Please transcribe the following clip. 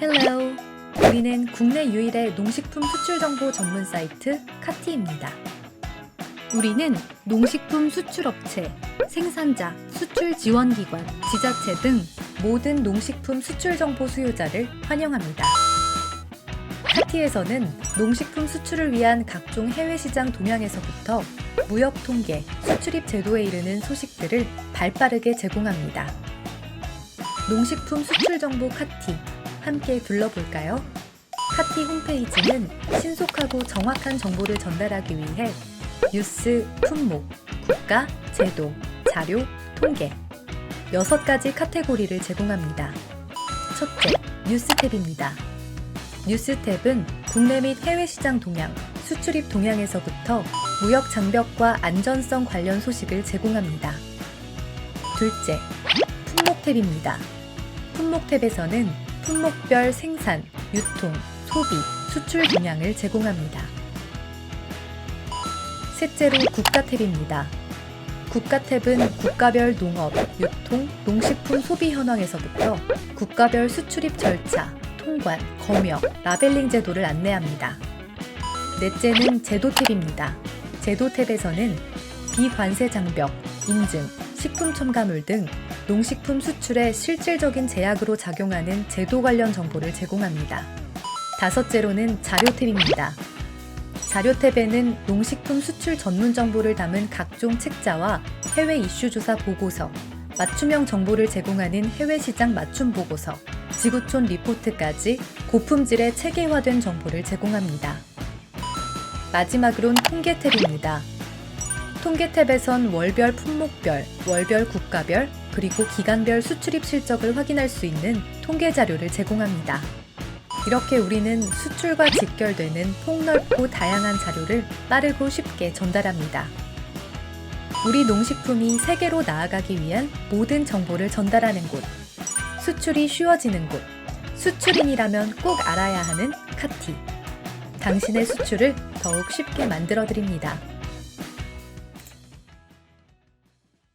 헬로. 우리는 국내 유일의 농식품 수출 정보 전문 사이트 카티입니다. 우리는 농식품 수출업체, 생산자, 수출 지원기관, 지자체 등 모든 농식품 수출 정보 수요자를 환영합니다. 카티에서는 농식품 수출을 위한 각종 해외 시장 동향에서부터 무역 통계, 수출입 제도에 이르는 소식들을 발빠르게 제공합니다. 농식품 수출 정보 카티 함께 둘러볼까요? 카티 홈페이지는 신속하고 정확한 정보를 전달하기 위해 뉴스, 품목, 국가, 제도, 자료, 통계 여섯 가지 카테고리를 제공합니다. 첫째, 뉴스 탭입니다. 뉴스 탭은 국내 및 해외 시장 동향, 수출입 동향에서부터 무역 장벽과 안전성 관련 소식을 제공합니다. 둘째, 품목 탭입니다. 품목 탭에서는 품목별 생산, 유통, 소비, 수출 동향을 제공합니다. 셋째로 국가 탭입니다. 국가 탭은 국가별 농업, 유통, 농식품 소비 현황에서부터 국가별 수출입 절차, 통관, 검역, 라벨링 제도를 안내합니다. 넷째는 제도 탭입니다. 제도 탭에서는 비관세 장벽, 인증, 식품 첨가물 등 농식품 수출에 실질적인 제약으로 작용하는 제도 관련 정보를 제공합니다. 다섯째로는 자료 탭입니다. 자료 탭에는 농식품 수출 전문 정보를 담은 각종 책자와 해외 이슈 조사 보고서, 맞춤형 정보를 제공하는 해외 시장 맞춤 보고서, 지구촌 리포트까지 고품질의 체계화된 정보를 제공합니다. 마지막으론 통계 탭입니다. 통계 탭에선 월별 품목별, 월별 국가별, 그리고 기간별 수출입 실적을 확인할 수 있는 통계 자료를 제공합니다. 이렇게 우리는 수출과 직결되는 폭넓고 다양한 자료를 빠르고 쉽게 전달합니다. 우리 농식품이 세계로 나아가기 위한 모든 정보를 전달하는 곳. 수출이 쉬워지는 곳. 수출인이라면 꼭 알아야 하는 카티. 당신의 수출을 더욱 쉽게 만들어 드립니다.